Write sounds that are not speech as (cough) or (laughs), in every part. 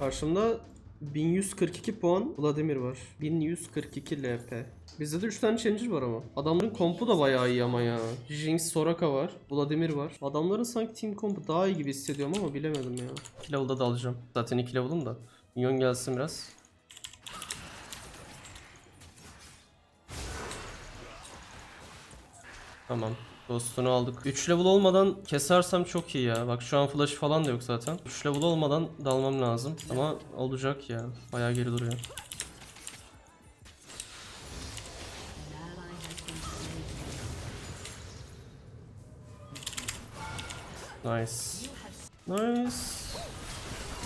Karşımda 1142 puan Vladimir var. 1142 LP. Bizde de 3 tane Challenger var ama. Adamların kompu da bayağı iyi ama ya. Jinx, Soraka var. Vladimir var. Adamların sanki team kompu daha iyi gibi hissediyorum ama bilemedim ya. 2 level'da da alacağım. Zaten 2 level'ım da. Minyon gelsin biraz. Tamam. Dostunu aldık. 3 level olmadan kesersem çok iyi ya. Bak şu an flash falan da yok zaten. 3 level olmadan dalmam lazım. Ama olacak ya. Bayağı geri duruyor. Nice. Nice.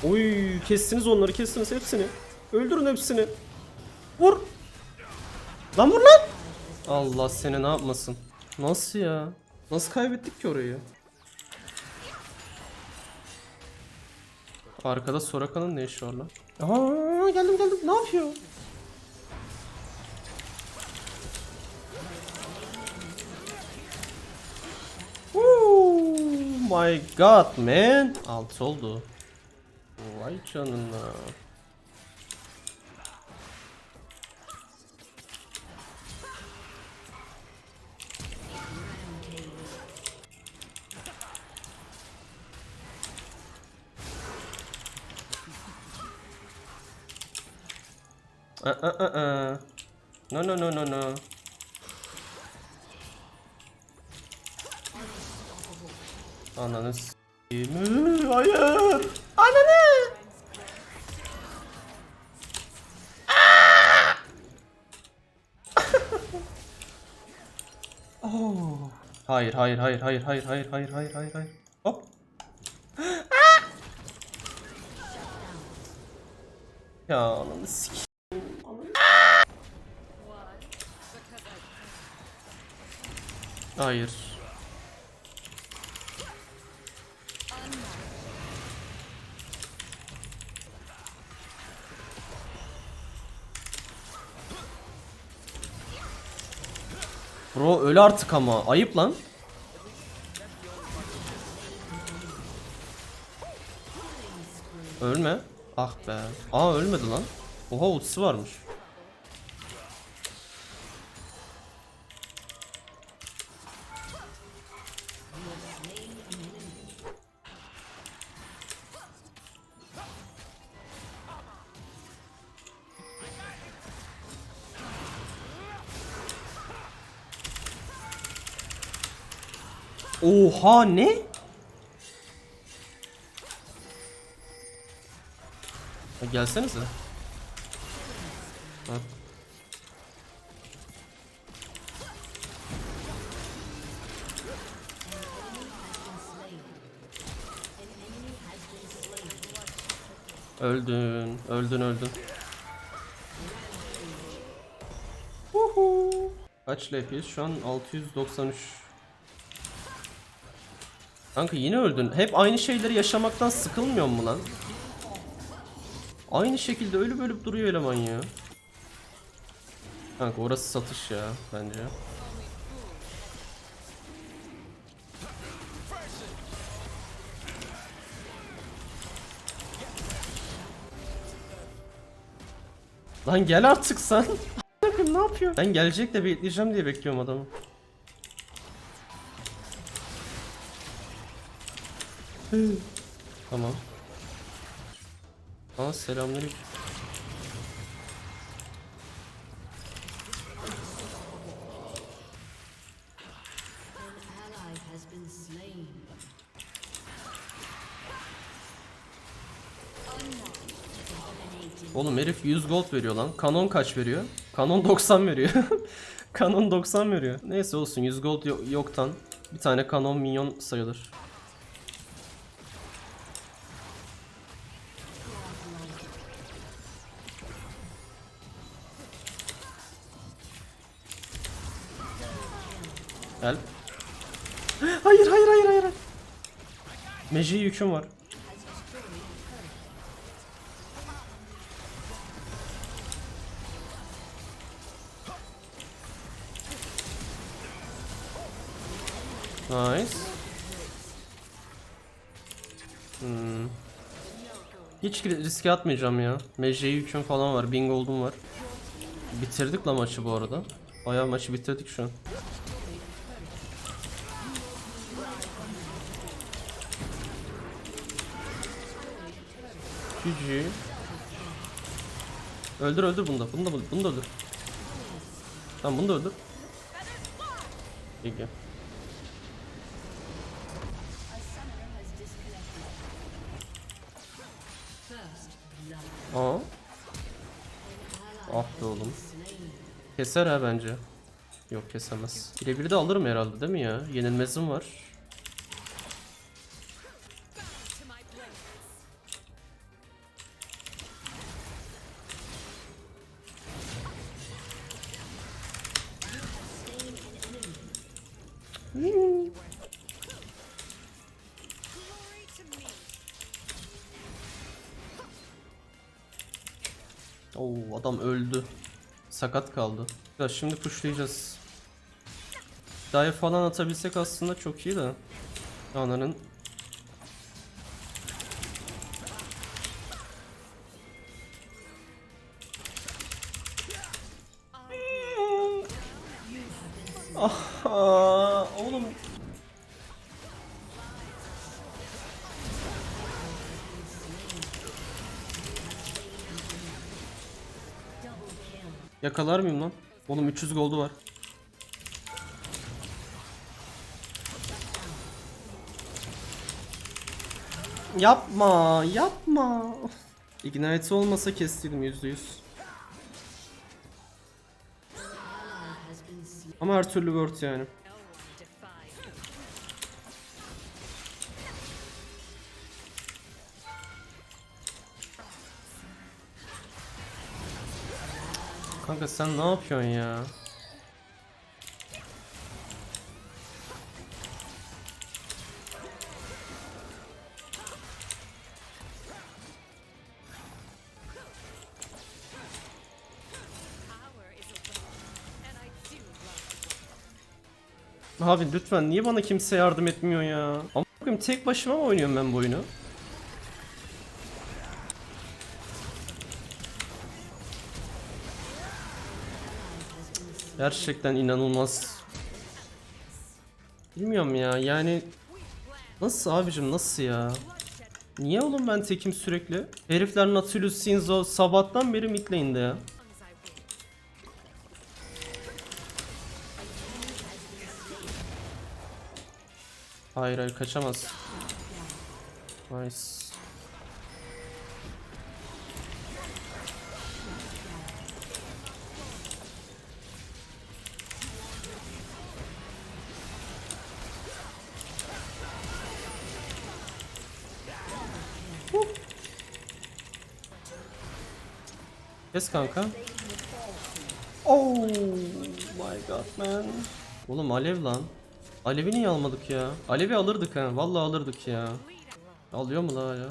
Oy kestiniz onları kestiniz hepsini. Öldürün hepsini. Vur. Lan vur lan. Allah seni ne yapmasın. Nasıl ya? Nasıl kaybettik ki orayı? Arkada Soraka'nın ne işi var lan? Aa geldim geldim. Ne yapıyor? Oh my god man. Alt oldu. Vay canına. Aa, aa, aa, aa. No no no no no. Ananı s**eyim. Hayır. Ananı. Oh. Hayır hayır hayır hayır hayır hayır hayır hayır hayır hayır. Hop. (gasps) Ya ananı. Hayır. Bro öl artık ama. Ayıp lan. Ölme. Ah be. Aa ölmedi lan. Oha ultisi varmış. Oha ne? Ha, gelsenize. Bak. Öldün, öldün, öldün. Uhu. Kaç LP'yiz? Şu an 693. Kanka yine öldün. Hep aynı şeyleri yaşamaktan sıkılmıyor mu lan? Aynı şekilde ölüp ölüp duruyor eleman ya. Kanka orası satış ya bence. Lan gel artık sen. Ne yapıyor? Ben gelecek de bekleyeceğim diye bekliyorum adamı. Tamam. Aa slain. Oğlum herif 100 gold veriyor lan. Kanon kaç veriyor? Kanon 90 (laughs) veriyor. kanon 90 veriyor. Neyse olsun 100 gold yo- yoktan bir tane kanon minyon sayılır. Gel. Hayır hayır hayır hayır. Meji yüküm var. Nice. Hmm. Hiç riske atmayacağım ya. Mece'yi yüküm falan var. Bin gold'um var. Bitirdik la maçı bu arada. Bayağı maçı bitirdik şu an. GG. Öldür öldür bunu da. Bunu da bunu da öldür. Tamam bunu da öldür. Peki. Aa. Ah be oğlum. Keser ha bence. Yok kesemez. Birebir de alırım herhalde değil mi ya? Yenilmezim var. Oo adam öldü. Sakat kaldı. Ya şimdi pushlayacağız. Dive falan atabilsek aslında çok iyi de. Ananın Ah, oğlum Yakalar mıyım lan? Oğlum 300 goldu var. Yapma, yapma. Ignite olmasa kestiydim %100. Ama her türlü word yani. Kanka sen ne yapıyorsun ya? Abi lütfen niye bana kimse yardım etmiyor ya? Ama bakayım tek başıma mı oynuyorum ben bu oyunu? Gerçekten inanılmaz. Bilmiyorum ya yani Nasıl abicim nasıl ya? Niye oğlum ben tekim sürekli? Herifler Nautilus, Sinzo sabahtan beri mid lane'de ya. Hayır hayır kaçamaz. Nice. Kes kanka. Oh my god man. Oğlum alev lan. Alevi niye almadık ya? Alevi alırdık ha. Vallahi alırdık ya. Alıyor mu la ya?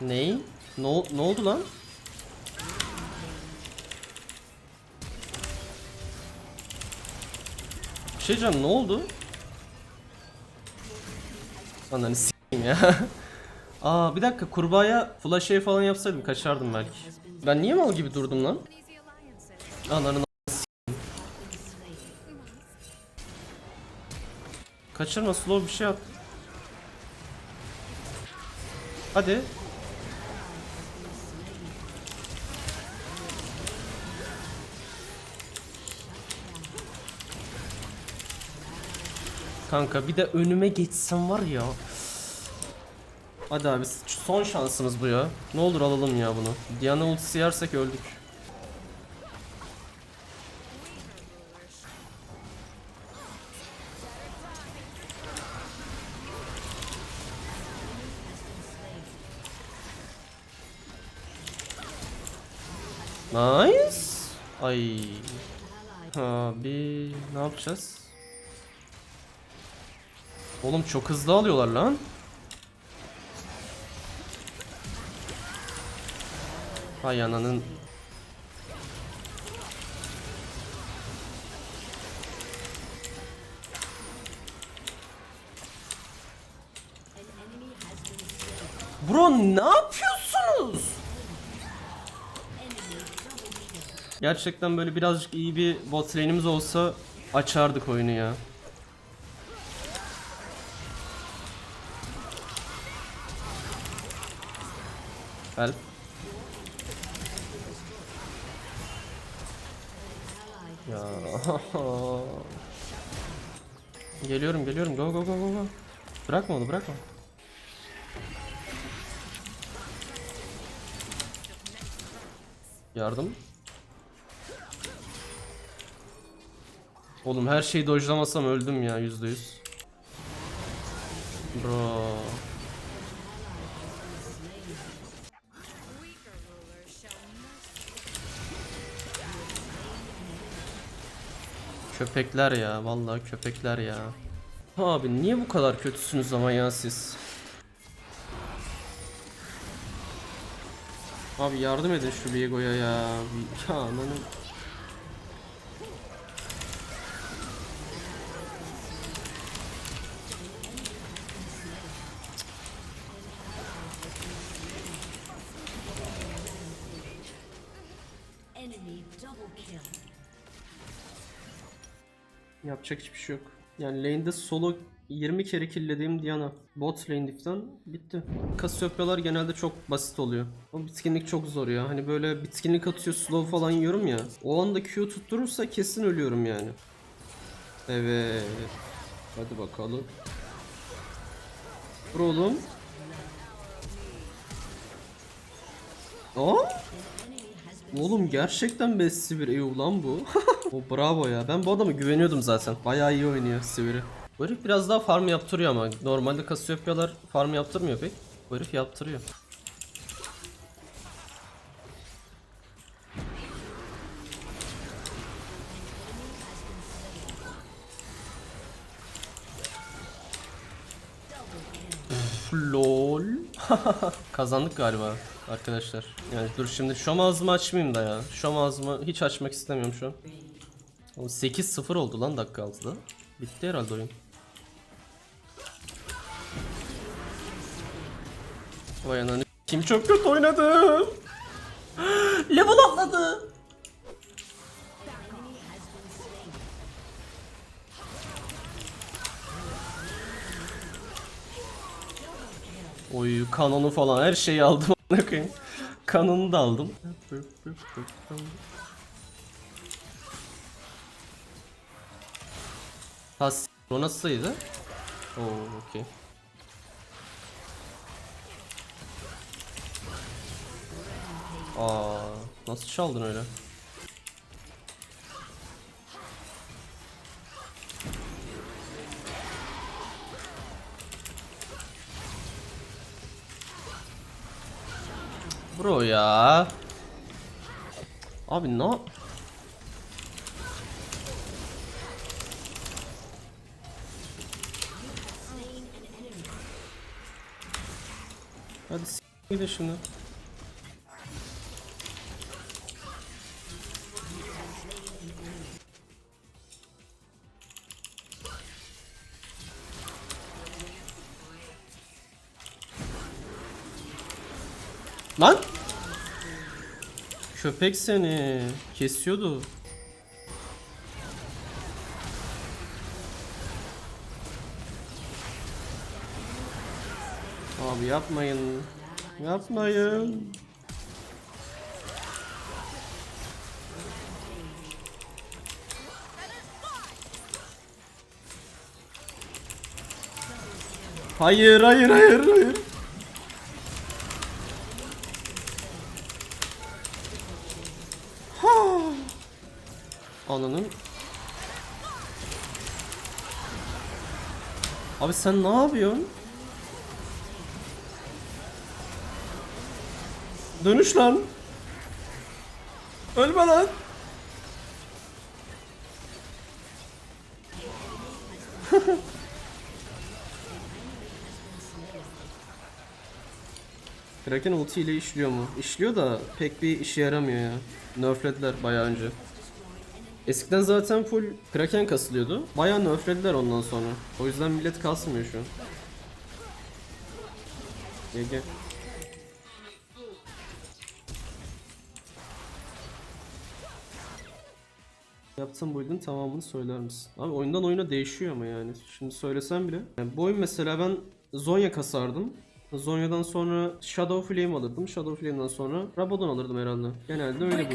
Ney? Ne, ol- ne oldu lan? Bir şey diyeceğim ne oldu? Ananı s**eyim ya. (laughs) Aa bir dakika kurbağaya flash falan yapsaydım kaçardım belki. Ben niye mal gibi durdum lan? Ananın. Kaçırma slow bir şey yap. Hadi. Kanka bir de önüme geçsem var ya. Hadi abi son şansımız bu ya. Ne olur alalım ya bunu. Diana ultisi yersek öldük. Nice. Ay. Abi ne yapacağız? Oğlum çok hızlı alıyorlar lan. Hay ananın. Bro ne yapıyor? Gerçekten böyle birazcık iyi bir bot lane'imiz olsa açardık oyunu ya. Help. Ya. (laughs) geliyorum geliyorum go go go go go. Bırakma onu bırakma. Yardım. Oğlum her şeyi dojlamasam öldüm ya yüzde yüz. Bro. Köpekler ya vallahi köpekler ya. Abi niye bu kadar kötüsünüz ama ya siz? Abi yardım edin şu Viego'ya ya. Ya ananı. Yapacak hiçbir şey yok. Yani lane'de solo 20 kere killediğim Diana. Bot lane diff'ten bitti. Cassiopea'lar genelde çok basit oluyor. O bitkinlik çok zor ya. Hani böyle bitkinlik atıyor slow falan yiyorum ya. O anda Q tutturursa kesin ölüyorum yani. Evet. Hadi bakalım. Dur oğlum. Oğlum gerçekten best Sivir EU lan bu. (laughs) o bravo ya. Ben bu adama güveniyordum zaten. Bayağı iyi oynuyor Sivir'i. Bu herif biraz daha farm yaptırıyor ama. Normalde Cassiopeia'lar farm yaptırmıyor pek. Bu herif yaptırıyor. Lol. (laughs) Kazandık galiba arkadaşlar. Yani dur şimdi şom ağzımı açmayayım da ya. Şom ağzımı hiç açmak istemiyorum şu an. O 8-0 oldu lan dakika 6'da. Bitti herhalde oyun. Vay ananı kim çok kötü oynadı. (gasps) Level atladı. Oy kanonu falan her şeyi aldım. (laughs) Kanonu da aldım. Ha o nasılydı? Oo okey. Aa nasıl çaldın öyle? Bro ya. Abi ne yap- S*** gidin şunu. Lan! Köpek seni kesiyordu. Abi yapmayın. Yapmayın. Hayır, hayır, hayır, hayır. Ha. Ananın. Abi sen ne yapıyorsun? Dönüş lan. Ölme lan. (laughs) Kraken ulti ile işliyor mu? İşliyor da pek bir işe yaramıyor ya. Nerflediler bayağı önce. Eskiden zaten full Kraken kasılıyordu. Bayağı nerflediler ondan sonra. O yüzden millet kasmıyor şu an. GG. Yaptığın build'in tamamını söyler misin? Abi oyundan oyuna değişiyor ama yani. Şimdi söylesem bile. Yani bu oyun mesela ben Zonya kasardım. Zonya'dan sonra Shadow Flame alırdım. Shadow Flame'den sonra Rabadon alırdım herhalde. Genelde öyle bu.